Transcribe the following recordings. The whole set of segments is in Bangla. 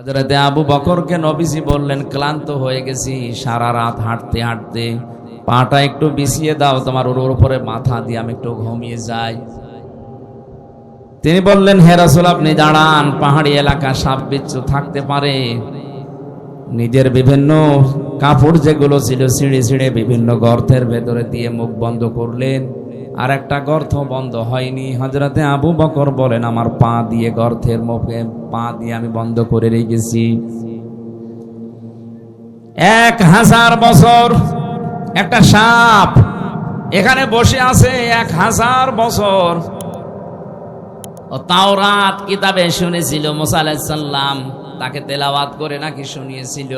হজরতে আবু বকরকে নবীজি বললেন, ক্লান্ত হয়ে গেছি, সারা রাত হাঁটতে হাঁটতে। পাটা একটু বিছিয়ে দাও, তোমার ওর উপরে মাথা দিয়ে আমি একটু ঘুমিয়ে যাই। তিনি বললেন, হে রাসূল, আপনি দাঁড়ান, পাহাড়ি এলাকা সাপ বিচ্ছু থাকতে পারে। নিজের বিভিন্ন কাপড় যেগুলো ছিল, ছিঁড়ে ছিঁড়ে বিভিন্ন গর্তের ভেতরে দিয়ে মুখ বন্ধ করলেন। আর একটা গর্ত বন্ধ হয়নি। হজরতে আবু বকর বলেন, আমার পা দিয়ে গর্তের মুখে, পা দিয়ে আমি বন্ধ করে রেখেছি। এক হাজার বছর একটা সাপ এখানে বসে আছে এক হাজার বছর। ও তাওরাত কিতাবে শুনেছিল মোসা আলাইসাল্লাম তাকে তেলাওয়াত করে নাকি শুনিয়েছিল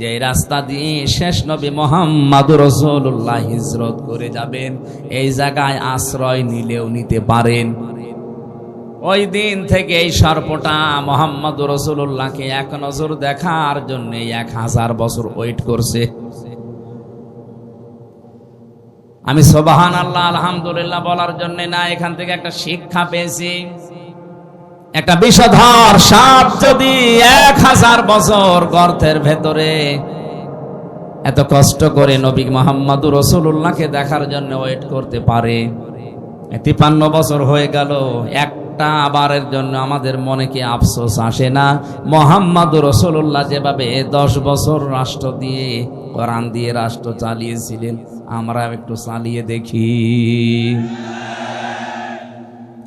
যে রাস্তা দিয়ে শেষ নবী মোহাম্মদ রসুল্লাহ হিজরত করে যাবেন। এই জায়গায় আশ্রয় নিলেও নিতে পারেন। ওই দিন থেকে এই সর্পটা মোহাম্মদ রসুল্লাহকে এক নজর দেখার জন্য এক হাজার বছর ওয়েট করছে। আমি সোবাহান আল্লাহ আলহামদুলিল্লাহ বলার জন্য না, এখান থেকে একটা শিক্ষা পেয়েছি। একটা বিষধর সাপ যদি এক হাজার বছর গর্তের ভেতরে এত কষ্ট করে নবী মোহাম্মদ রসুল্লাহকে দেখার জন্য ওয়েট করতে পারে। তিপান্ন বছর হয়ে গেল, একটা আবারের জন্য আমাদের মনে কি আফসোস আসে না? মোহাম্মদ রসুল্লাহ যেভাবে দশ বছর রাষ্ট্র দিয়ে, কোরআন দিয়ে রাষ্ট্র চালিয়েছিলেন, আমরা একটু চালিয়ে দেখি।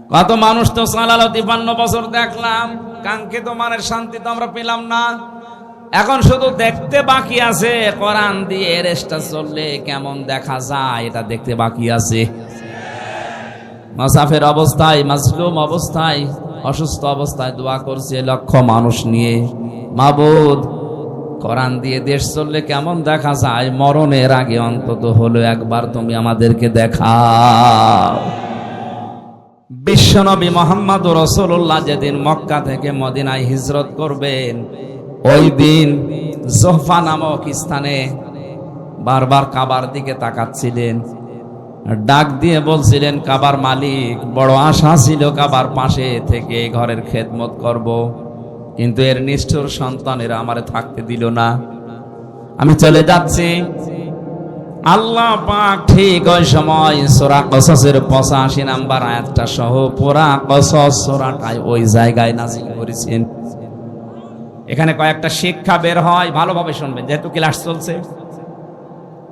কত মানুষ তো চালালো তিপান্ন বছর দেখলাম। কাঙ্ক্ষিত মানের শান্তি তো আমরা পেলাম না। এখন শুধু দেখতে বাকি আছে। কোরআন দিয়ে রেস্টা চললে কেমন দেখা যায় এটা দেখতে বাকি আছে। মাসাফের অবস্থায়, মাজলুম অবস্থায়, অসুস্থ অবস্থায় দোয়া করছে লক্ষ মানুষ নিয়ে। মাবুদ, কোরআন দিয়ে দেশ চললে কেমন দেখা যায়? মরণের আগে অন্তত হলো একবার তুমি আমাদেরকে দেখাও। বিশ্বনবী মোহাম্মদ রসুল্লাহ যেদিন মক্কা থেকে মদিনায় হিজরত করবেন, ওই দিন জোহফা নামক স্থানে বারবার কাবার দিকে তাকাচ্ছিলেন ডাক দিয়ে বলছিলেন, কাবার মালিক, বড় আশা ছিল কাবার পাশে থেকে ঘরের খেদমত করব। কিন্তু এর নিষ্ঠুর সন্তানেরা আমারে থাকতে দিল না আমি চলে যাচ্ছি আল্লাহ পাক ঠিক ওই সময় সোরা কসসের পঁচাশি নাম্বার আয়াতটা সহ পুরা কসস সোরাটাই ওই জায়গায় নাজিল করেছেন। এখানে কয়েকটা শিক্ষা বের হয়, ভালোভাবে শুনবেন, যেহেতু ক্লাস চলছে।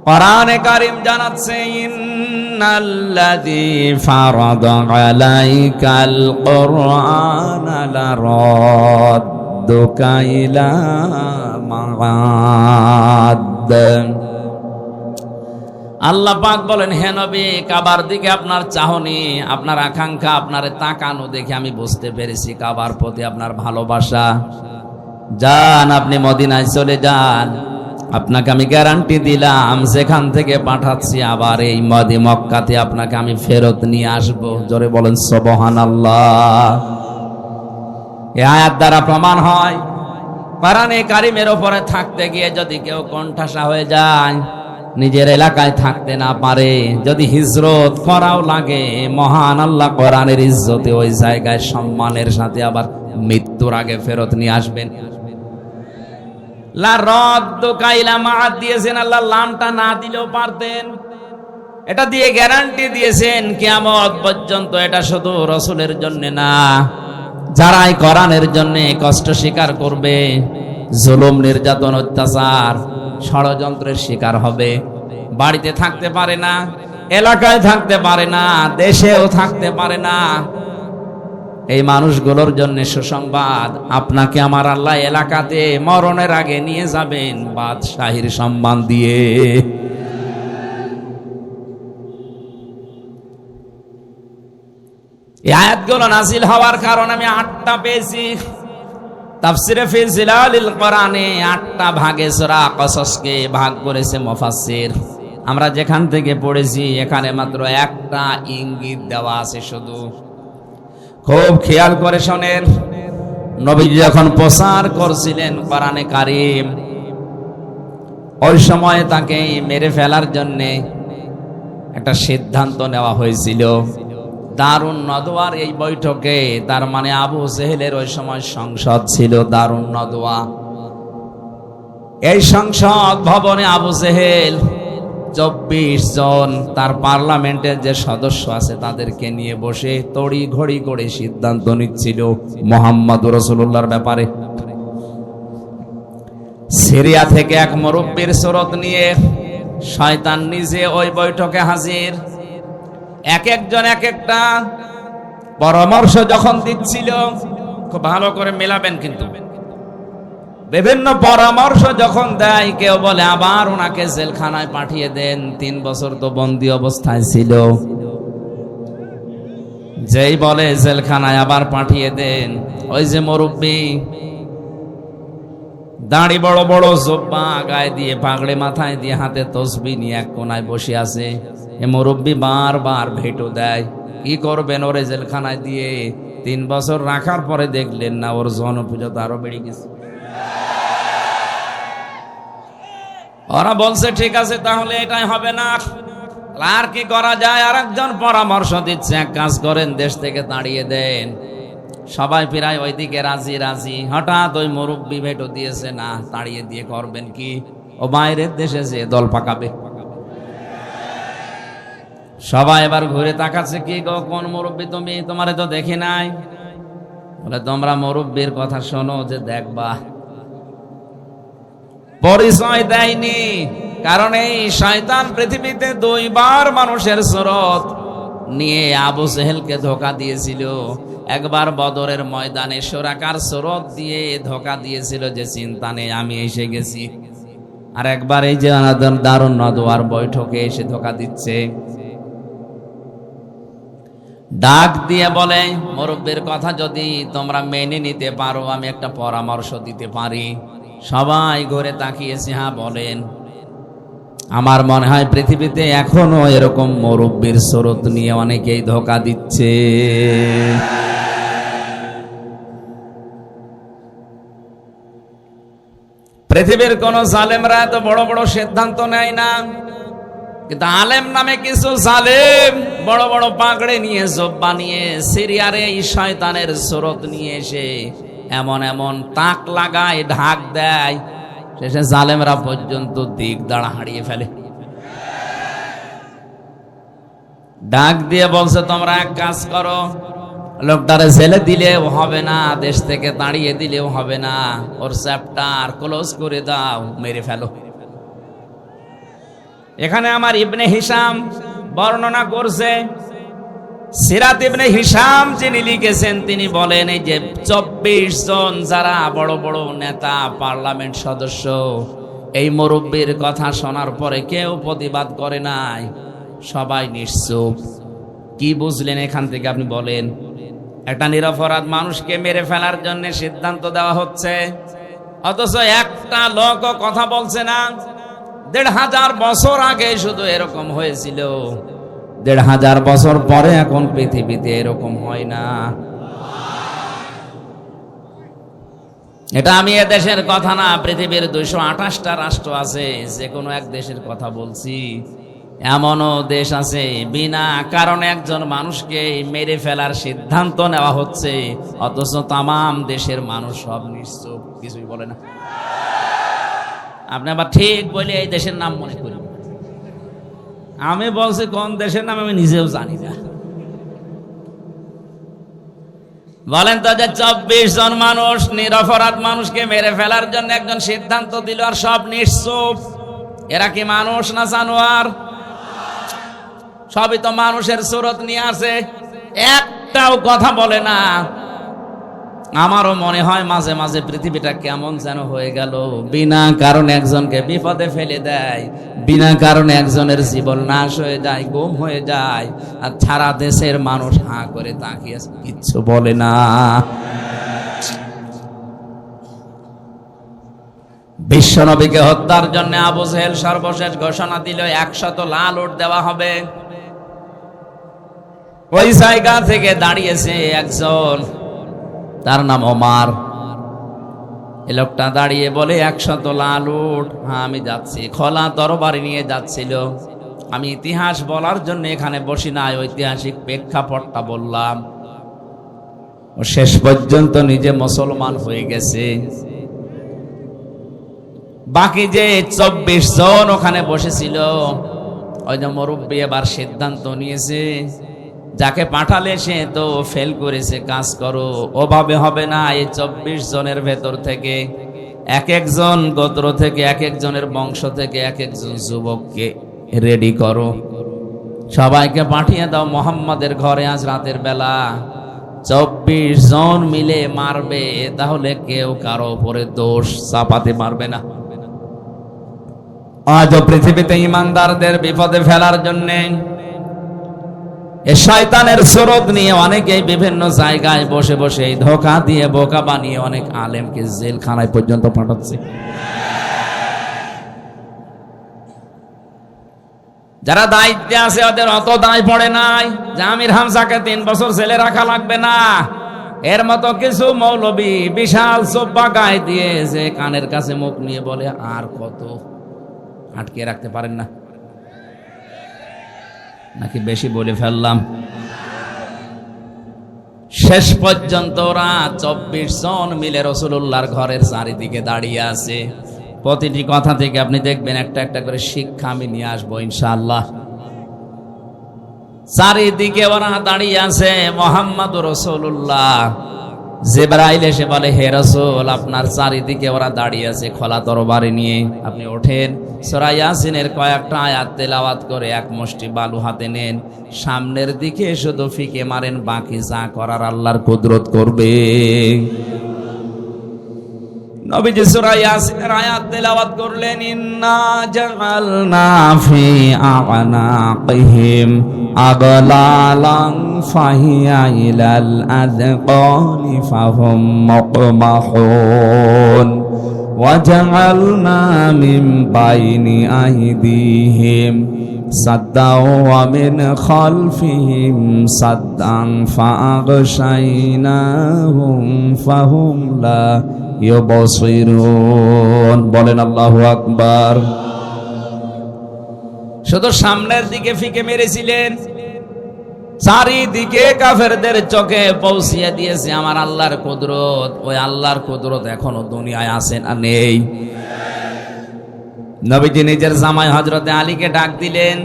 কোরআনে কারিম জানাচ্ছে, ইন্নাল্লাযী ফারাদা আলাইকাল কোরআন লারাদ্দুকা ইলা মাআদ। আল্লাহ পাক বলেন, হে নবী, কাবার দিকে আপনার চাহনি, আপনার আকাঙ্ক্ষা, আপনার তাকানো দেখে আমি বুঝতে পেরেছি কাবার প্রতি আপনার ভালোবাসা। যান, আপনি মদিনায় চলে যান। আপনাকে আমি গ্যারান্টি দিলাম, সেখান থেকে পাঠাচ্ছি আবার এই মদি মক্কাতে আপনাকে আমি ফেরত নিয়ে আসব। জোরে বলেন সবহান আল্লাহ এ আয়াত দ্বারা প্রমাণ হয় পারানে কারিমের ওপরে থাকতে গিয়ে যদি কেউ কণ্ঠাসা হয়ে যায় নিজের এলাকায় থাকতে না পারে। যদি হিজরত করাও লাগে, মহান আল্লাহ কোরআনের ইজ্জতে ওই জায়গায় সম্মানের সাথে আবার মৃত্যুর আগে ফেরত নিয়ে আসবেন। লা রদ্দ কাইলা দিয়েছেন আল্লাহ, লামটা না দিলেও পারতেন। এটা দিয়ে গ্যারান্টি দিয়েছেন পর্যন্ত এটা শুধু না, যারাই কোরআনের জন্য কষ্ট স্বীকার করবে। জুলুম, নির্যাতন, অত্যাচার ষড়যন্ত্রের শিকার হবে। বাড়িতে থাকতে পারে না, এলাকায় থাকতে পারে না, দেশেও থাকতে পারে না। এই মানুষগুলোর জন্য সুসংবাদ, আপনাকে আমার আল্লাহ এলাকাতে মরণের আগে নিয়ে যাবেন বাদশাহীর সম্মান দিয়ে। এই আয়াতগুলো নাজিল হওয়ার কারণ আমি আটটা পেয়েছি। তাফসিরে ফি কোরআনে আটটা ভাগে সূরা কসসকে ভাগ করেছে মুফাসসির। আমরা যেখান থেকে পড়েছি, এখানে মাত্র একটা ইঙ্গিত দেওয়া আছে শুধু। খুব খেয়াল করে শোনেন, নবী যখন প্রচার করছিলেন কোরআনে কারিম, ওই সময় তাকে মেরে ফেলার জন্য একটা সিদ্ধান্ত নেওয়া হয়েছিল। দারুণ নদোয়ার এই বৈঠকে, তার মানে আবু জেহেলের ওই সময় সংসদ ছিল দারুণ নদোয়া এই সংসদ ভবনে আবু জেহেল চব্বিশ জন, তার পার্লামেন্টের যে সদস্য আছে তাদেরকে নিয়ে বসে তড়ি ঘড়ি করে সিদ্ধান্ত নিচ্ছিল মোহাম্মদ রসুল্লাহর ব্যাপারে। সিরিয়া থেকে এক মুরব্বীর স্রোত নিয়ে শয়তান নিজে ওই বৈঠকে হাজির। এক একজন এক একটা পরামর্শ যখন দিচ্ছিল, খুব ভালো করে মেলাবেন কিন্তু। বিভিন্ন পরামর্শ যখন দেয়, কেউ বলে, আবার ওনাকে জেলখানায় পাঠিয়ে দেন। তিন বছর তো বন্দি অবস্থায় ছিল। যেই বলে, জেলখানায় আবার পাঠিয়ে দেন। ওই যে মুরব্বী দাড়ি বড় বড় জোব্বা গায়ে দিয়ে, পাগড়ে মাথায় দিয়ে হাতে তসবি নিয়ে এক কোনায় বসে আছে। এ মুরব্বী বারবার ভেটো দেয়, কি করবেন ওরে জেলখানায়? দিয়ে তিন বছর রাখার পরে দেখলেন না, ওর জনপ্রিয়তা আরও বেড়ে গেছে। ওরা বলছে, ঠিক আছে, তাহলে এটাই হবে না। আর কি করা যায়? আর একজন পরামর্শ দিচ্ছে, এক কাজ করেন, দেশ থেকে তাড়িয়ে দেন। সবাই প্রায় ওইদিকে রাজি রাজি। হঠাৎ ওই মুরব্বী ভেটো দিয়েছে, না, তাড়িয়ে দিয়ে করবেন কি? ও বাইরের দেশে যে দল পাকাবে। সবাই এবার ঘুরে তাকাচ্ছে, কি গো, কোন মুরব্বী তুমি? তোমারে তো দেখি নাই। বলে, তোমরা মুরব্বীর কথা শোনো যে দেখবা। পরিচয় দেয়নি, কারণ এই শয়তান পৃথিবীতে দুইবার মানুষের স্রোত। নিয়ে আবু সেহেলকে ধোকা দিয়েছিল। একবার বদরের ময়দানে সোরাকার স্রোত দিয়ে ধোকা দিয়েছিল যে, চিন্তা নেই, আমি এসে গেছি। আর একবার এই যে দারুণ নদোয়ার বৈঠকে এসে ধোকা দিচ্ছে। ডাক দিয়ে বলে, মুরব্বীর কথা যদি তোমরা মেনে নিতে পারো, আমি একটা পরামর্শ দিতে পারি। সবাই ঘুরে তাকিয়েছে হ্যাঁ বলেন আমার মনে হয় পৃথিবীতে এখনও এরকম মুরব্বীর স্রোত নিয়ে অনেকেই ধোকা দিচ্ছে। পৃথিবীর কোন জালেমরা এত বড় বড় সিদ্ধান্ত নেয় না, কিন্তু আলেম নামে কিছু জালেম বড় বড় পাগড়ে নিয়ে, জব্বা নিয়ে, সিরিয়ারে এই শয়তানের স্রোত নিয়ে এসে এমন এমন তাক লাগায়, ঢাক দেয় শেষে জালেমরা পর্যন্ত দিক দাঁড়া হারিয়ে ফেলে। ডাক দিয়ে বলছে, তোমরা এক কাজ করো, লোকটারে ছেলে দিলেও হবে না, দেশ থেকে দাঁড়িয়ে দিলেও হবে না, ওর চ্যাপ্টার ক্লোজ করে দাও, মেরে ফেলো। এখানে আমার ইবনে হিসাম বর্ণনা করছে সিরাত ইবনে হিসাম যিনি লিখেছেন, তিনি বলেন, এই যে চব্বিশ জন যারা বড় বড় নেতা, পার্লামেন্ট সদস্য, এই মুরব্বীর কথা শোনার পরে কেউ প্রতিবাদ করে নাই। সবাই নিশ্চুপ। কি বুঝলেন এখান থেকে আপনি বলেন? একটা নিরপরাধ মানুষকে মেরে ফেলার জন্য সিদ্ধান্ত দেওয়া হচ্ছে। অথচ একটা লোক কথা বলছে না। দেড় হাজার বছর আগে শুধু এরকম হয়েছিল। দেড় হাজার বছর পরে এখন পৃথিবীতে এরকম হয় না। এটা আমি দেশের কথা না, পৃথিবীর দুইশো আঠাশটা রাষ্ট্র আছে যে কোনো এক দেশের কথা বলছি। এমনও দেশ আছে, বিনা কারণে একজন মানুষকে মেরে ফেলার সিদ্ধান্ত নেওয়া হচ্ছে, অথচ তামাম দেশের মানুষ সব নিশ্চুপ, কিছুই বলে না। আপনি আবার ঠিক বলে এই দেশের নাম মনে করি। আমি বলছি, কোন দেশের নাম আমি নিজেও জানি না। বলেন তো যে চব্বিশ জন মানুষ, নিরপরাধ মানুষকে মেরে ফেলার জন্য একজন সিদ্ধান্ত দিল আর সব নিশ্চুপ। এরা কি মানুষ না জানোয়ার? সবই তো মানুষের সুরত নিয়ে আসে একটাও কথা বলে না। আমারও মনে হয় মাঝে মাঝে পৃথিবীটা কেমন যেন হয়ে গেল। বিনা কারণে একজনকে বিপদে ফেলে দেয়, বিনা কারণে একজনের জীবন নাশ হয়ে যায়, গুম হয়ে যায়, আর সারা দেশের মানুষ হাঁ করে তাকিয়ে কিচ্ছু বলে না। বিশ্বনবীকে হত্যার জন্য আবু জেহেল সর্বশেষ ঘোষণা দিল, একশত লাল উঠ দেওয়া হবে। ওই জায়গা থেকে দাঁড়িয়েছে একজন তার নাম ওমার। এ লোকটা দাঁড়িয়ে বলে, একশত লাল উঠ হ্যাঁ আমি যাচ্ছি। খোলা তরবারি নিয়ে যাচ্ছিল। আমি ইতিহাস বলার জন্য এখানে বসি নাই ঐতিহাসিক প্রেক্ষাপটটা বললাম। ও শেষ পর্যন্ত নিজে মুসলমান হয়ে গেছে। বাকি যে চব্বিশ জন ওখানে বসেছিল, ওই যে মুরব্বী এবার সিদ্ধান্ত নিয়েছে। যাকে পাঠালে সে তো ফেল করেছে, কাজ করো। ওভাবে হবে না এই চব্বিশ জনের ভেতর থেকে। এক একজন গোত্র থেকে, এক একজনের বংশ থেকে, এক একজন যুবককে রেডি করো। সবাইকে পাঠিয়ে দাও মোহাম্মদের ঘরে আজ রাতের বেলা। চব্বিশ জন মিলে মারবে, তাহলে কেউ কারও উপরে দোষ চাপাতে পারবে না। আজ পৃথিবীতে ইমানদারদের বিপদে ফেলার জন্য শয়তানের স্রোত নিয়ে অনেকেই বিভিন্ন জায়গায় বসে বসে ধোকা দিয়ে, বোকা বানিয়ে অনেক আলেমকে জেলখানায় পর্যন্ত পাঠাচ্ছে। যারা দায়িত্বে আছে, ওদের অত দায় পড়ে নাই। যে আমির হামসাকে তিন বছর ছেলে রাখা লাগবে না। এর মতো কিছু মৌলবি বিশাল সোব্বা গায়ে দিয়ে যে কানের কাছে মুখ নিয়ে বলে, আর কত আটকে রাখতে পারেন না? নাকি বেশি বলে ফেললাম? শেষ পর্যন্ত ওরা চব্বিশ জন মিলে রসুল্লাহর ঘরের চারিদিকে দাঁড়িয়ে আছে। প্রতিটি কথা থেকে আপনি দেখবেন একটা একটা করে শিক্ষা আমি নিয়ে আসব ইনশাআল্লাহ। চারিদিকে ওরা দাঁড়িয়ে আছে মোহাম্মদ রসুল্লাহ জেবরাইল এসে বলে, হে রসুল, আপনার চারিদিকে ওরা দাঁড়িয়ে আছে খোলা তরবারি নিয়ে। আপনি ওঠেন। সরাইয়াসিনের কয়েকটা আয়াত তেলাওয়াত করে এক মুষ্টি বালু হাতে নেন। সামনের দিকে শুধু ফিকে মারেন, বাকি যা করার আল্লাহর কুদরত করবে। নবীজি সূরা ইয়াসিনের আয়াত তেলাওয়াত করলেন ইন্না জাআলনা ফি আ'নাকিহিম আগলালান ফাহিয়া ইলাল আযকানি ফাহুম মুকমাহুন وجعلنا من بين أيديهم سدا ومن خلفهم سدا فأغشيناهم فهم لا يبصرون বলেন আল্লাহু আকবার। শুধু সামনের দিকে ফিকে মেরেছিলেন, চারিদিকে কাফেরদের চোখে পৌঁছিয়ে দিয়েছে আমার আল্লাহর কুদরত। ওই আল্লাহর কুদরত এখনও দুনিয়ায় আছে না নেই। নবীজি নিজের জামাই হজরতে আলীকে ডাক দিলেন,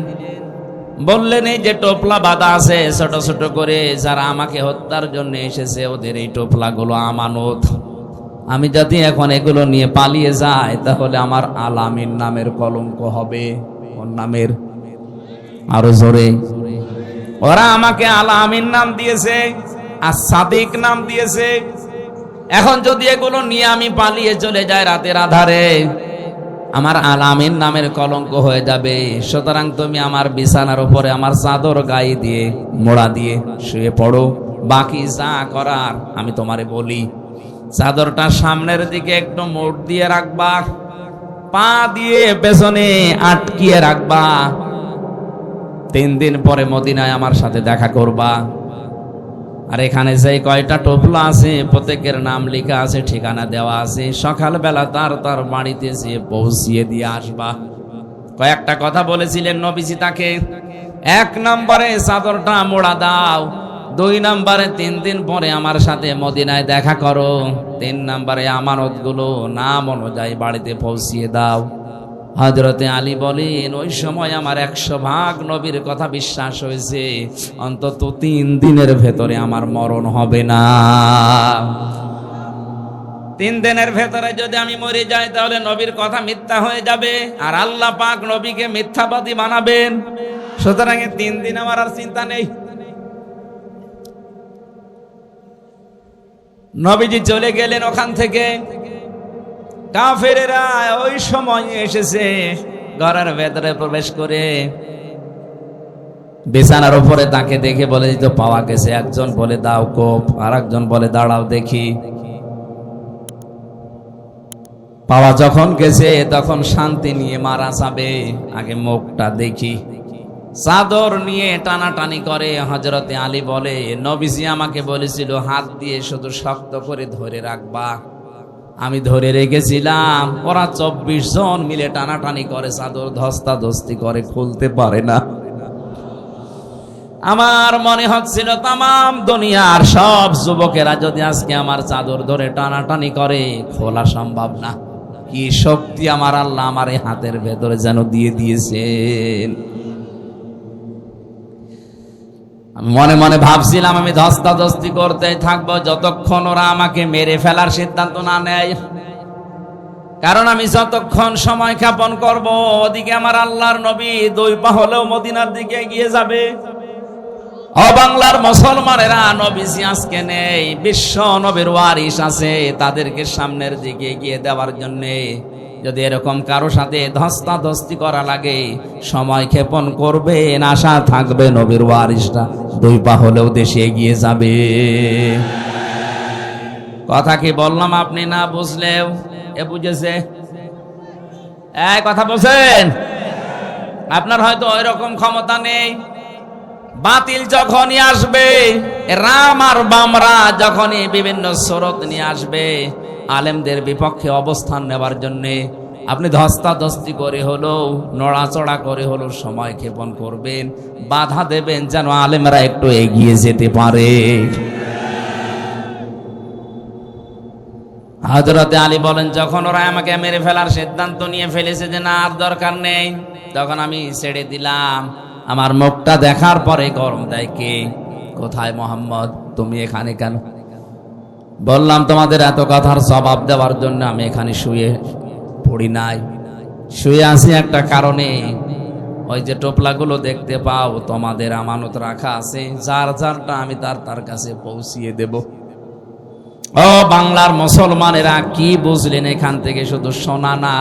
বললেন, এই যে টোপলা বাঁধা আছে ছোট ছোট করে, যারা আমাকে হত্যার জন্য এসেছে, ওদের এই টোপলা গুলো আমানত। আমি যদি এখন এগুলো নিয়ে পালিয়ে যাই, তাহলে আমার আলামিন নামের কলঙ্ক হবে। ওর নামের? আরও জোরে। ওরা আমাকে আলামিন নাম দিয়েছে, আর সাদিক নাম দিয়েছে। এখন যদি এগুলো নিয়ে আমি পালিয়ে চলে যাই রাতের আধারে, আমার আলামিন নামের কলঙ্ক হয়ে যাবে। সুতরাং তুমি আমার বিছানার উপরে আমার চাদর গায়ে দিয়ে, মোড়া দিয়ে শুয়ে পড়ো। বাকি যা করার আমি তোমারে বলি। চাদরটা সামনের দিকে একটু মোড় দিয়ে রাখবা। পা দিয়ে পেছনে আটকিয়ে রাখবা। তিন দিন পরে মদিনায় আমার সাথে দেখা করবা। আর এখানে যে কয়টা টোপলা আছে, প্রত্যেকের নাম লেখা আছে, ঠিকানা দেওয়া আছে। সকালবেলা তার তার বাড়িতে যেয়ে পৌঁছিয়ে দিয়ে আসবা। কয়েকটা কথা বলেছিলেন নবীজি তাকে। এক নম্বরে চাদরটা মোড়া দাও। দুই নাম্বারে তিন দিন পরে আমার সাথে মদিনায় দেখা করো। তিন নাম্বারে আমানতগুলো নাম অনুযায়ী বাড়িতে পৌঁছিয়ে দাও। হজরতে আলী বলেন, ওই সময় আমার একশো ভাগ নবীর কথা বিশ্বাস হয়েছে। অন্তত তিন দিনের ভেতরে আমার মরণ হবে না। তিন দিনের ভেতরে যদি আমি মরে যাই, তাহলে নবীর কথা মিথ্যা হয়ে যাবে আর আল্লাহ পাক নবীকে মিথ্যাবাদী বানাবেন। সুতরাং তিন দিন আমার আর চিন্তা নেই। নবীজি চলে গেলেন ওখান থেকে। কাফেরেরা ওই সময় এসেছে ঘরের ভেতরে প্রবেশ করে। বিছানার উপরে তাকে দেখে বলে তো পাওয়া গেছে, একজন বলে দাও কোপ আর একজন বলে দাঁড়াও দেখি। পাওয়া যখন গেছে, তখন শান্তি নিয়ে মারা যাবে, আগে মুখটা দেখি। চাদর নিয়ে টানাটানি করে। হজরতে আলী বলে, নবীজি আমাকে বলেছিল, হাত দিয়ে শুধু শক্ত করে ধরে রাখবা। আমি ধরে রেখেছিলাম। ওরা চব্বিশ জন মিলে টানাটানি করে, চাদর ধস্তা ধস্তি করে, খুলতে পারে না। আমার মনে হচ্ছিল তাম দুনিয়ার সব যুবকেরা যদি আজকে আমার চাদর ধরে টানাটানি করে, খোলা সম্ভব না। কি শক্তি আমার আল্লাহ আমার হাতের ভেতরে যেন দিয়ে দিয়েছেন? মনে মনে ভাবছিলাম আমি ধস্তাধস্তি করতে থাকব, যতক্ষণ ওরা আমাকে মেরে ফেলার সিদ্ধান্ত না নেয়। কারণ আমি যতক্ষণ সময় ক্ষেপণ করব, ওদিকে আমার আল্লাহর নবী দুই পা হলেও মদিনার দিকে এগিয়ে যাবে। ও বাংলার মুসলমানেরা, নবীজি আজকে নেই, বিশ্ব নবীর ওয়ারিস আছে তাদেরকে সামনের দিকে এগিয়ে দেওয়ার জন্য। যদি এরকম কারও সাথে ধস্তাধস্তি করা লাগে, সময় ক্ষেপণ করবে আশা থাকবে নবীর ওয়ারিসটা দুই পা হলেও দেশে এগিয়ে যাবে। কথা কি বললাম আপনি না বুঝলেও? এ বুঝেছে? এই, কথা বলছেন? আপনার হয়তো ওই রকম ক্ষমতা নেই। বাতিল যখনই আসবে, রাম আর বামরা যখনই বিভিন্ন স্রোত নিয়ে আসবে আলেমদের বিপক্ষে অবস্থান নেবার জন্য আপনি ধস্তাধস্তি করে হলো নড়াচড়া করে হলো সময় ক্ষেপণ করবেন, বাধা দেবেন যেন আলেমরা একটু এগিয়ে যেতে পারে। হজরতে আলী বলেন, যখন ওরা আমাকে মেরে ফেলার সিদ্ধান্ত নিয়ে ফেলেছে যে না, আর দরকার নেই, তখন আমি ছেড়ে দিলাম। আমার মুখটা দেখার পরে গরম দেয় কে? কোথায় মোহাম্মদ? তুমি এখানে কেন? বললাম, তোমাদের এত কথার জবাব দেওয়ার জন্য আমি এখানে শুয়ে পড়ি নাই। শুয়ে আসি একটা কারণে। ওই যে টোপলাগুলো দেখতে পাও, তোমাদের আমানত রাখা আছে। যার যারটা আমি তার তার কাছে পৌঁছিয়ে দেব। ও বাংলার মুসলমানেরা, কি বুঝলেন এখান থেকে শুধু শোনা না?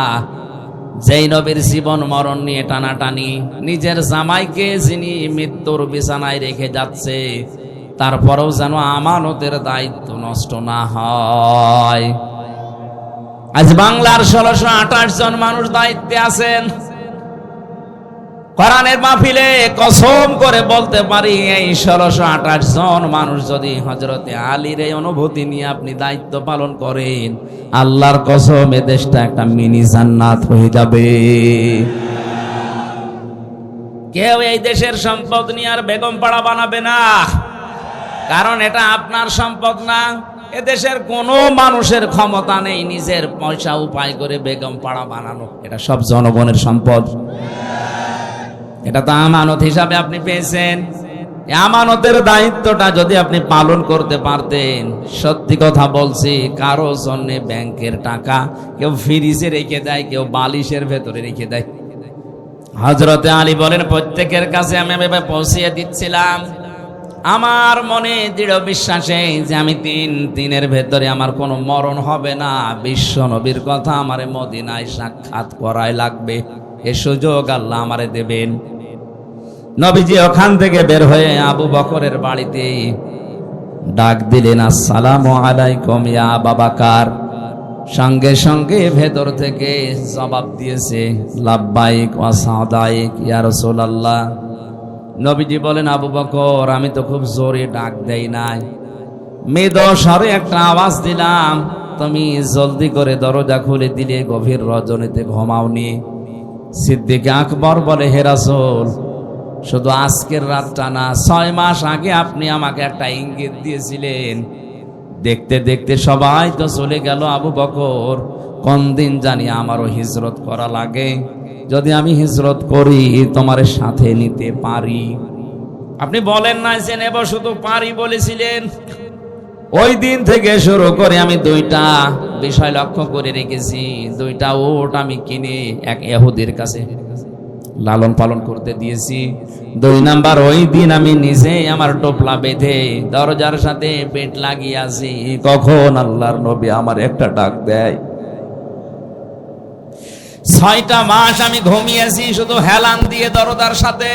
যেই নবীর জীবন, মরণ নিয়ে টানাটানি, নিজের জামাইকে যিনি মৃত্যুর বিছানায় রেখে যাচ্ছে তারপরেও যেন আমানতের দায়িত্ব নষ্ট না হয়। আজ বাংলার ষোলোশো আঠাশ জন মানুষ দায়িত্বে আছেন। কোরআনের মাহফিলে কসম করে বলতে পারি, এই ষোলোশো আঠাশ জন মানুষ যদি হজরতে আলীর এই অনুভূতি নিয়ে আপনি দায়িত্ব পালন করেন, আল্লাহর কসম, এ দেশটা একটা মিনি জান্নাত হয়ে যাবে। কেউ এই দেশের সম্পদ নিয়ে আর বেগম পাড়া বানাবে না। কারণ এটা আপনার সম্পদ না। এদেশের কোনো মানুষের ক্ষমতা নেই নিজের পয়সা উপায় করে বেগম পাড়া বানানো। এটা সব জনগণের সম্পদ। এটা তো আমানত হিসাবে আপনি পেয়েছেন। আমানতের দায়িত্বটা যদি আপনি পালন করতে পারতেন, সত্যি কথা বলছি, কারও জন্য ব্যাংকের টাকা কেউ ফ্রিজে রেখে দেয়, কেউ বালিশের ভেতরে রেখে দেয়। হজরতে আলী বলেন, প্রত্যেকের কাছে আমি পৌঁছিয়ে দিচ্ছিলাম। আমার মনে দৃঢ় বিশ্বাসে যে আমি তিন দিনের ভেতরে আমার কোনো মরণ হবে না। বিশ্ব নবীর কথা আমারে মদিনায় সাক্ষাৎ করাই লাগবে। এ সুযোগ আল্লাহ আমারে দেবেন। নবীজি ওখান থেকে বের হয়ে আবু বকরের বাড়িতে ডাক দিলেন, আসসালাম আলাইকুম ইয়া বাবাকার সঙ্গে সঙ্গে ভেতর থেকে জবাব দিয়েছে লাভবাইক ওয়াসাদাইক ইয়া রাসূলুল্লাহ। নবীজি বলেন, আবু বকর, আমি তো খুব জোরে ডাক দেই নাই। মেদ স্বরে একটা আওয়াজ দিলাম। তুমি জলদি করে দরজা খুলে দিলে, গভীর রজনীতে ঘুমাওনি। সিদ্দিক আকবর বলে হেরাসোল শুধু আজকের রাতটা না, ছয় মাস আগে আপনি আমাকে একটা ইঙ্গিত দিয়েছিলেন। দেখতে দেখতে সবাই তো চলে গেল আবু বকর। কোন দিন জানি আমারও হিজরত করা লাগে? যদি আমি হিজরত করি তোমার সাথে নিতে পারি। আপনি বলেন না যে নেব শুধু পারি বলেছিলেন। ওই দিন থেকে শুরু করে আমি দুইটা বিষয় লক্ষ্য করে রেখেছি। দুইটা ওট আমি কিনে এক এহুদের কাছে লালন পালন করতে দিয়েছি। দুই নাম্বার ওই দিন আমি নিজে আমার টোপলা বেঁধে দরজার সাথে পেট লাগিয়ে আছি। কখন আল্লাহর নবী আমার একটা ডাক দেয়? ছয়টা মাস আমি ঘুমিয়েছি, শুধু হেলান দিয়ে দরজার সাথে।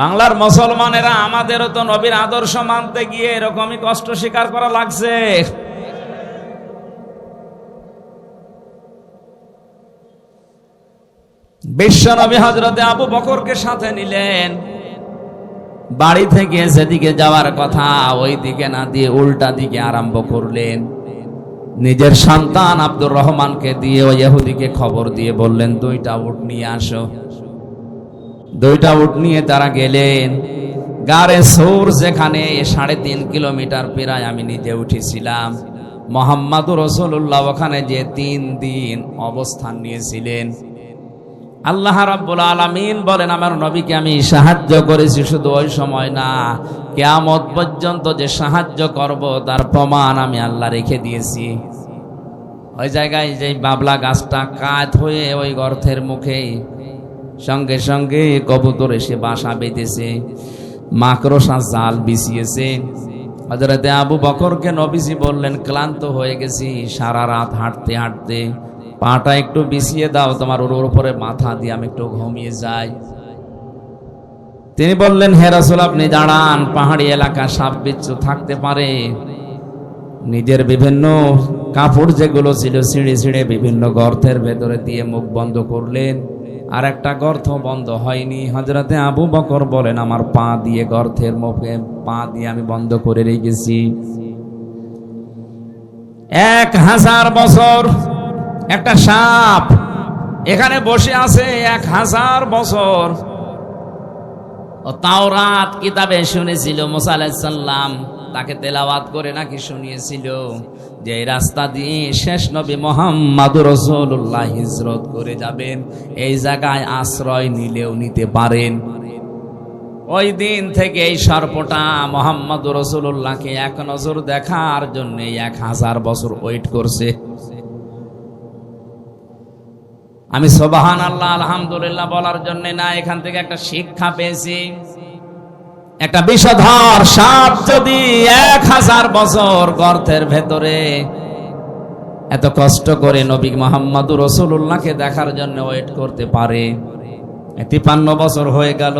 বাংলার মুসলমানেরা আমাদেরও তো নবীর আদর্শ মানতে গিয়ে এরকমই কষ্ট স্বীকার করা লাগছে। বিশ্ব নবী হজরতে আবু বকরকে সাথে নিলেন। বাড়ি থেকে যেদিকে যাওয়ার কথা ওই দিকে না দিয়ে উল্টা দিকে আরম্ভ করলেন। নিজের সন্তান আব্দুর রহমানকে দিয়ে ওই ইহুদিকে খবর দিয়ে বললেন, দুইটা উট নিয়ে আসো। দুইটা উট নিয়ে তারা গেলেন। গারে সৌর যেখানে সাড়ে তিন কিলোমিটার প্রায় আমি নিজে উঠেছিলাম। মোহাম্মদুর রসুল্লাহ ওখানে যে তিন দিন অবস্থান নিয়েছিলেন। আল্লাহ রাব্বুল আলামিন বলেন, আমার নবীকে আমি সাহায্য করেছি শুধু ওই সময় না কেয়ামত পর্যন্ত যে সাহায্য করব, তার প্রমাণ আমি আল্লাহ রেখে দিয়েছি। ওই জায়গায় যে বাবলা গাছটা কাত হয়ে ওই গর্তের মুখে সঙ্গে সঙ্গে কবুতর এসে বাসা বেঁধেছে, মাকড়সা জাল বিছিয়েছে। হজরতে আবু বকরকে নবীজি বললেন, ক্লান্ত হয়ে গেছি, সারা রাত হাঁটতে হাঁটতে। পাটা একটু বিছিয়ে দাও, তোমার ওর উপরে মাথা দিয়ে আমি একটু ঘুমিয়ে যাই। তিনি বললেন হেরাসুল আপনি দাঁড়ান, পাহাড়ি এলাকা সাপ বিচ্ছু থাকতে পারে। নিজের বিভিন্ন কাপড় যেগুলো ছিল ছিঁড়ে ছিঁড়ে বিভিন্ন গর্তের ভেতরে দিয়ে মুখ বন্ধ করলেন। আর একটা গর্ত বন্ধ হয়নি। হজরতে আবু বকর বলেন, আমার পা দিয়ে গর্তের মুখে পা দিয়ে আমি বন্ধ করে রেখেছি। এক হাজার বছর একটা সাপ এখানে বসে আছে এক হাজার বছর। তাওরাত কিতাবে শুনেছিল মোসা আলাইসাল্লাম তাকে তেলাওয়াত করে নাকি শুনিয়েছিল যে এই রাস্তা দিয়ে শেষ নবী মোহাম্মদ রসুল্লাহ হিজরত করে যাবেন, এই জায়গায় আশ্রয় নিলেও নিতে পারেন। ওই দিন থেকে এই সর্পটা মোহাম্মদ রসুল্লাহকে এক নজর দেখার জন্য এক হাজার বছর ওয়েট করছে। আমি সোবাহান আল্লাহ আলহামদুলিল্লাহ বলার জন্য না, এখান থেকে একটা শিক্ষা পেয়েছি। একটা বিষধর সাপ যদি এক হাজার বছর গর্তের ভেতরে এত কষ্ট করে নবী মোহাম্মদ রসুল্লাহকে দেখার জন্য ওয়েট করতে পারে তিপান্ন বছর হয়ে গেল,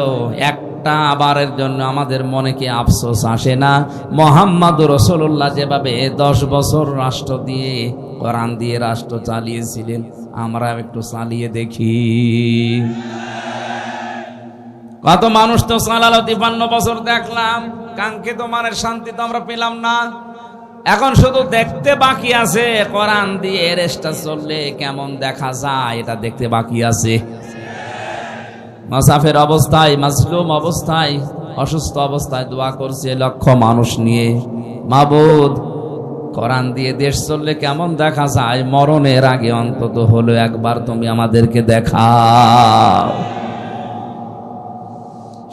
একটা আবারের জন্য আমাদের মনে কি আফসোস আসে না? মোহাম্মদ রসুল্লাহ যেভাবে দশ বছর রাষ্ট্র দিয়ে, কোরআন দিয়ে রাষ্ট্র চালিয়েছিলেন আমরা একটু চালিয়ে দেখি। কত মানুষ তো চালালো তিপান্ন বছর দেখলাম, কাঙ্ক্ষিত মানের শান্তি তো আমরা পেলাম না। এখন শুধু দেখতে বাকি আছে, কোরআন দিয়ে রেস্টা চললে কেমন দেখা যায়, এটা দেখতে বাকি আছে। মাসাফের অবস্থায়, মাজলুম অবস্থায়, অসুস্থ অবস্থায় দোয়া করছে লক্ষ মানুষ নিয়ে। মাবুদ কোরআন দিয়ে দেশ চললে কেমন দেখা যায়? মরণের আগে অন্তত হলো একবার তুমি আমাদেরকে দেখাও।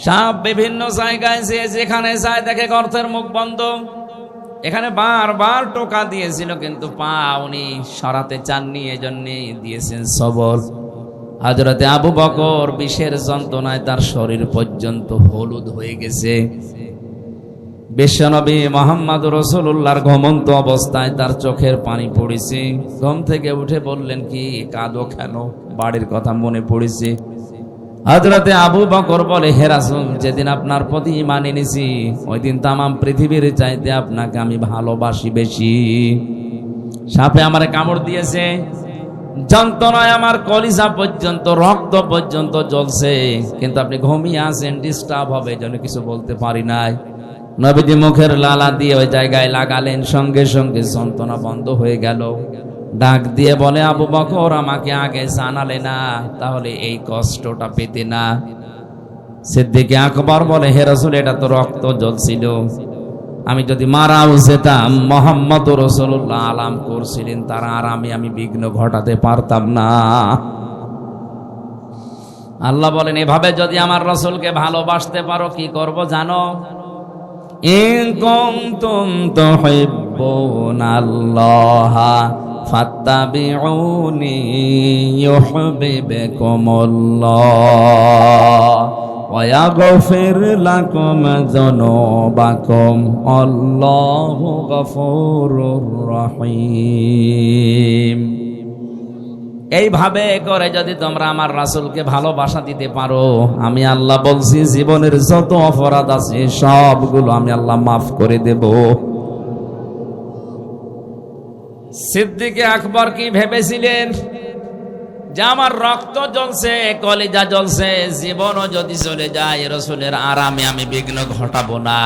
সাপ বিভিন্ন জায়গায় যে যেখানে যায় দেখে গর্তের মুখ বন্ধ। এখানে বারবার টোকা দিয়েছিল, কিন্তু পা উনি সরাতে চাননি, এজন্য দিয়েছেন সবল। হাজরতে আবু বকর বিষের যন্ত্রণায় তার শরীর পর্যন্ত হলুদ হয়ে গেছে। বিশ্বনবী মোহাম্মদ রসুল্লাহর ঘমন্ত অবস্থায় তার চোখের পানি পড়েছে। ঘুম থেকে উঠে বললেন, কি কাঁদো কেন? বাড়ির কথা মনে পড়েছে। হজরতে আবু বকর বলে হেরাসুল যেদিন আপনার প্রতি ইমান এনেছি ওই দিন তামাম পৃথিবীর চাইতে আপনাকে আমি ভালোবাসি বেশি। সাপে আমার কামড় দিয়েছে, যন্ত্রণায় আমার কলিজা পর্যন্ত, রক্ত পর্যন্ত জ্বলছে, কিন্তু আপনি ঘুমিয়ে আছেন, ডিস্টার্ব হবে জন্য কিছু বলতে পারি নাই। নবীজি মুখের লালা দিয়ে ওই জায়গায় লাগালেন, সঙ্গে সঙ্গে যন্ত্রণা বন্ধ হয়ে গেল। ডাক দিয়ে বলে, আবু বকর, আমাকে আগে জানালে না, তাহলে এই কষ্টটা পেতে না। সিদ্দিকে আকবর বলে, হে রসুল, এটা তো রক্ত জ্বলছিল। আমি যদি মারাও যেতাম, মোহাম্মদ রসুল্লাহ আলাম করছিলেন, তার আরামে আমি বিঘ্ন ঘটাতে পারতাম না। আল্লাহ বলেন, এভাবে যদি আমার রসুলকে ভালোবাসতে পারো, কি করব জানো? إن كنتم تحبون الله فاتبعوني يحببكم الله ويغفر لكم ذنوبكم الله غفور رحيم এইভাবে করে যদি তোমরা আমার রাসুলকে ভালোবাসা দিতে পারো, আমি আল্লাহ বলছি, জীবনের যত অপরাধ আছে, সবগুলো আমি আল্লাহ মাফ করে দেব। সিদ্দিকে আকবর কি ভেবেছিলেন? যে আমার রক্ত জ্বলছে, কলিজা জ্বলছে, জীবনও যদি চলে যায়, রসুলের আরামে আমি বিঘ্ন ঘটাবো না।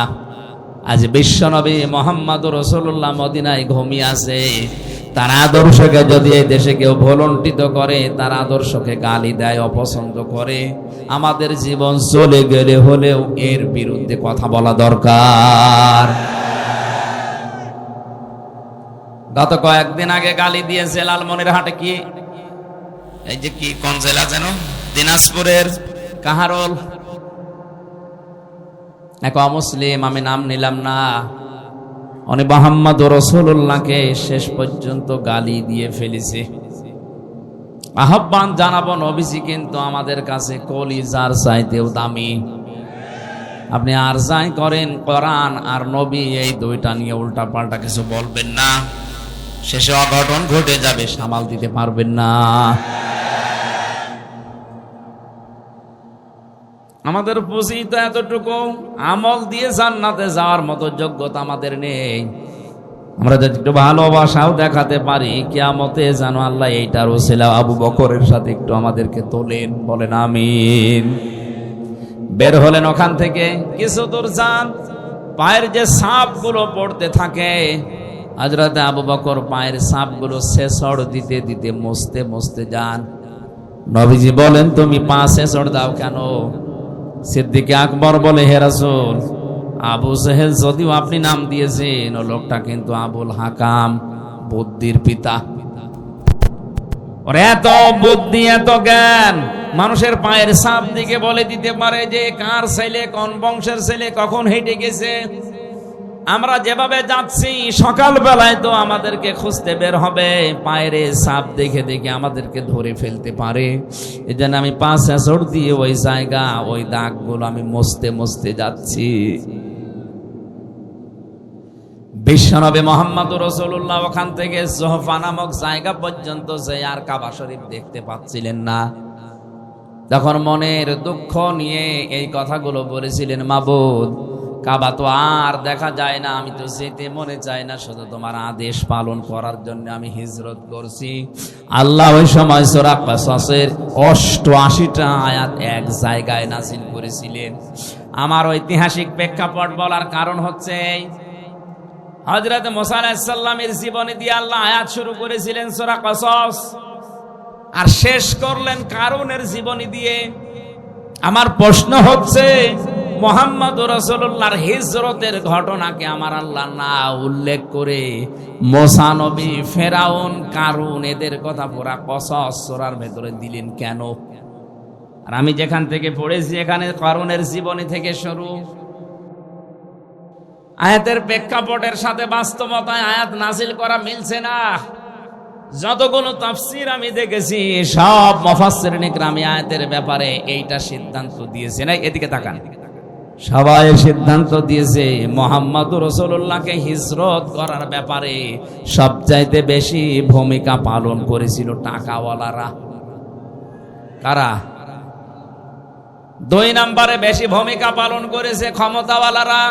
আজ বিশ্বনবী মোহাম্মদ রসুল্লাহ মদিনায় ঘুমিয়ে আছে। তার আদর্শকে যদি এই দেশে কেউ ভলন্টিত করে, তার আদর্শকে গালি দেয়, অপছন্দ করে, আমাদের জীবন চলে গেলে হলেও এর বিরুদ্ধে কথা বলা দরকার। গত কয়েকদিন আগে গালি দিয়েছে লালমনির হাটে কি? এই যে কি, কোন জেলা যেন? দিনাজপুরের কাহারল। এক অমুসলিম, আমি নাম নিলাম না। উনি মোহাম্মদ রসুল্লাহকে শেষ পর্যন্ত গালি দিয়ে ফেলেছে। আহ্বান জানাব নবীজি, কিন্তু আমাদের কাছে কলি যার চাইতেও দামি। আপনি আর যাই করেন কোরআন আর নবী, এই দুইটা নিয়ে উল্টা পাল্টা কিছু বলবেন না। শেষে অঘটন ঘটে যাবে, সামাল দিতে পারবেন না। আমাদের পুঁজি তো এতটুকু। আমল দিয়ে জান্নাতে যাওয়ার মতো যোগ্যতা আমাদের নেই। আমরা যদি একটু ভালোবাসাও দেখাতে পারি, কিয়ামতে জানো আল্লাহ এইটার ওসিলা আবু বকরের সাথে একটু আমাদেরকে তোলেন, বলেন আমিন। বের হলেন ওখান থেকে। কিছু দূর যান, পায়ের যে সাপগুলো পড়তে থাকে হাজরাতে আবু বকর পায়ের সাপগুলো শেষড় দিতে দিতে মস্তে মস্তে যান। নবীজি বলেন, তুমি পা শেষড় দাও কেন? সিদ্দিকে আকবর বলে হেরাসুল আবু সেহেল যদিও আপনি নাম দিয়েছেন, ও লোকটা কিন্তু আবুল হাকাম, বুদ্ধির পিতা। এত বুদ্ধি, এত জ্ঞান, মানুষের পায়ের সাপ দিকে বলে দিতে পারে যে, কার ছেলে, কোন বংশের ছেলে, কখন হেঁটে গেছে? আমরা যেভাবে যাচ্ছি সকাল বেলায় তো আমাদেরকে খুঁজতে বের হবে। পায়ের সাপ দেখে দেখে আমাদেরকে ধরে ফেলতে পারে। এই জন্য আমি পাঁচ এসর দিয়ে ওই জায়গা, ওই দাগগুলো আমি মস্তে মস্তে যাচ্ছি। বিশ্বনবী মোহাম্মদ রসুল্লাহ ওখান থেকে সোহফা নামক জায়গা পর্যন্ত যে আর কাবা শরীফ দেখতে পাচ্ছিলেন না। তখন মনের দুঃখ নিয়ে এই কথাগুলো বলেছিলেন মাবুদ। কাবা তো আর দেখা যায় না, আমি তো যেতে মনে চাই না, শুধু তোমার আদেশ পালন করার জন্য আমি হিজরত করছি। আল্লাহ ওই সময় সোরা কাসের অষ্টআশিটা আয়াত এক জায়গায় নাসিল করেছিলেন। আমার ঐতিহাসিক প্রেক্ষাপট বলার কারণ হচ্ছে হজরত মোসা আলাহিসাল্লামের জীবনে দিয়ে আল্লাহ আয়াত শুরু করেছিলেন সোরা কসস। আর শেষ করলেন কারণের জীবনী দিয়ে। আমার প্রশ্ন হচ্ছে মোহাম্মদ রসুল্লাহর হিজরতের ঘটনাকে আমার আল্লাহ না উল্লেখ করে মোসানবী ফেরাউন, কারুন, এদের কথা পুরা কসস সোরার ভেতরে দিলেন কেন? আর আমি যেখান থেকে পড়েছি, এখানে কারণের জীবনী থেকে শুরু। আয়াতের প্রেক্ষাপটের সাথে বাস্তবতায় আয়াত নাজিল করা মিলছে না। যতগুলো তাফসির আমি দেখেছি, সব মফাসসির নিকরামি আয়াতের ব্যাপারে এইটা সিদ্ধান্ত দিয়েছে। না এদিকে তাকান। সবাই সিদ্ধান্ত দিয়েছে, মোহাম্মদ রসুল্লাহকে হিজরত করার ব্যাপারে সবচাইতে বেশি ভূমিকা পালন করেছিল টাকাওয়ালারা। কারা? দুই নম্বরে বেশি ভূমিকা পালন করেছে ক্ষমতাওয়ালারা।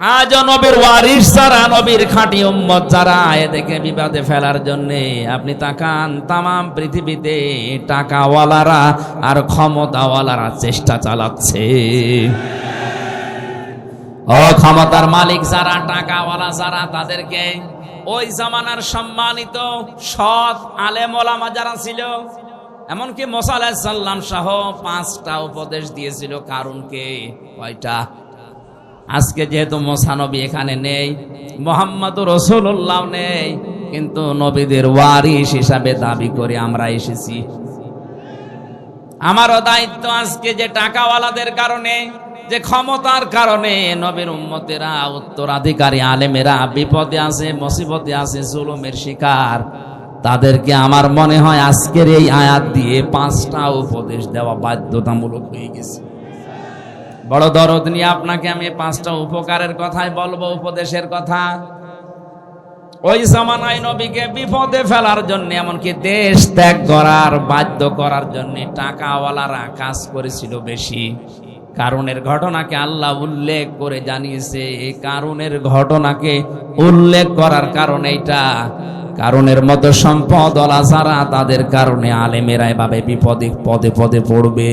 আজ নবীর ওয়ারিস যারা নবীর খাঁটি উম্মত যারা এদেরকে বিবাদে ফেলার জন্য, আপনি তাকান, তামাম পৃথিবীতে টাকাওয়ালারা আর ক্ষমতাওয়ালারা চেষ্টা চালাচ্ছে। ও ক্ষমতার মালিক যারা, টাকাওয়ালা যারা, তাদেরকে ওই জামানার সম্মানিত সৎ আলেম ওলামা যারা ছিল, এমনকি মোসা আলাহিসাল্লাম সহ পাঁচটা উপদেশ দিয়েছিল কারণকে কয়টা? আজকে যেহেতু মোসানবী এখানে নেই মোহাম্মদ রসুল্লাহ নেই, কিন্তু নবীদের ওয়ারিস হিসাবে দাবি করে আমরা এসেছি। আমারও দায়িত্ব আজকে যে টাকাওয়ালাদের কারণে, যে ক্ষমতার কারণে নবীর উম্মতেরা, উত্তরাধিকারী আলেমেরা বিপদে আছে, মুসিবতে আছে, জুলুমের শিকার। তাদেরকে আমার মনে হয় আজকের এই আয়াত দিয়ে পাঁচটা উপদেশ দেওয়া বাধ্যতামূলক হয়ে গেছে। বড় দরদ নিয়ে আপনাকে আমি পাঁচটা উপকারের কথাই বলব, উপদেশের কথা। ওই জামানায় নবীকে বিপদে ফেলার জন্য, এমনকি দেশ ত্যাগ করার, বাধ্য করার জন্য টাকাওয়ালারা কাজ করেছিল বেশি। কারণের ঘটনাকে আল্লাহ উল্লেখ করে জানিয়েছে এই কারণের ঘটনাকে উল্লেখ করার কারণ এইটা। কারণের মতো সম্পদ যারা, তাদের কারণে আলেমেরা এভাবে বিপদে, পদে পদে পড়বে।